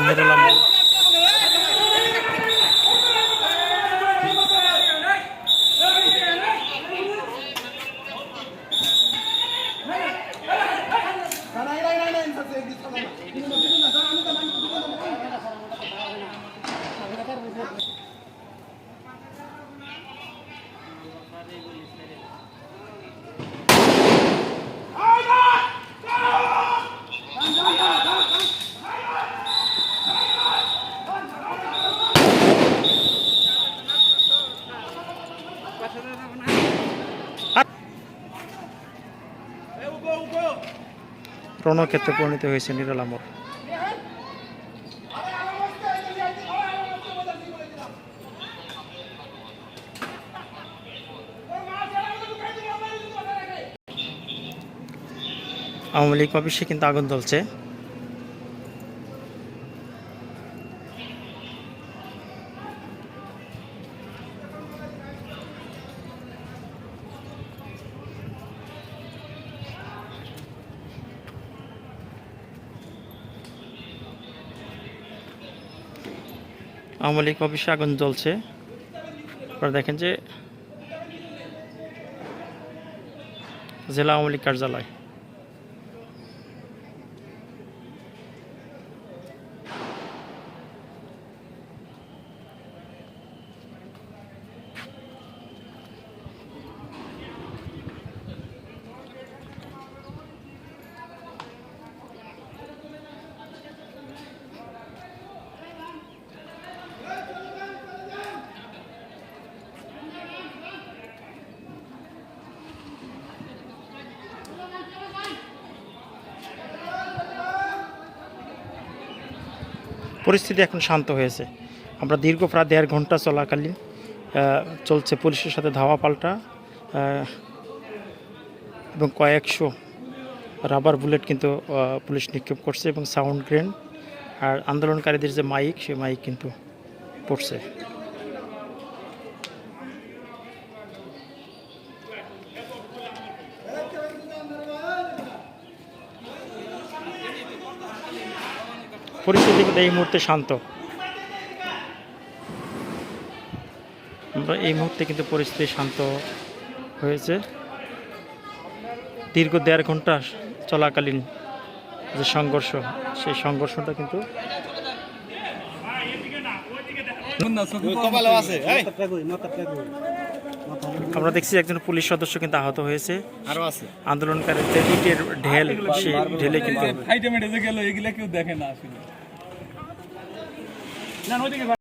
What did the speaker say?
নিরালাম রণক্ষেত্রে পরিণত হয়েছে আমল। আওয়ামী লীগ অফিসে কিন্তু আগুন জ্বলছে। আওয়ামী লীগ অফিসে আগুন জ্বলছে। আপনারা দেখেন যে জেলা আওয়ামী লীগ কার্যালয়। পরিস্থিতি এখন শান্ত হয়েছে। আমরা দীর্ঘ প্রায় দেড় ঘণ্টা চলাকালীন চলছে পুলিশের সাথে ধাওয়া পাল্টা এবং কয়েকশো রাবার বুলেট কিন্তু পুলিশ নিক্ষেপ করছে এবং সাউন্ড গ্রেন আর আন্দোলনকারীদের যে মাইক, সে মাইক কিন্তু পড়ছে। পরিস্থিতি কিন্তু এই মুহূর্তে শান্ত এই মুহূর্তে কিন্তু পরিস্থিতি শান্ত হয়েছে দীর্ঘ দেড় ঘণ্টা চলাকালীন যে সংঘর্ষ সেই সংঘর্ষটা কিন্তু আমরা দেখছি একজন পুলিশ সদস্য কিন্তু আহত হয়েছে। আরও আছে। আন্দোলনকারীদের ইটের ঢেল সে ঢেলে কিন্তু গেল এগুলা কেউ দেখে না আসলে।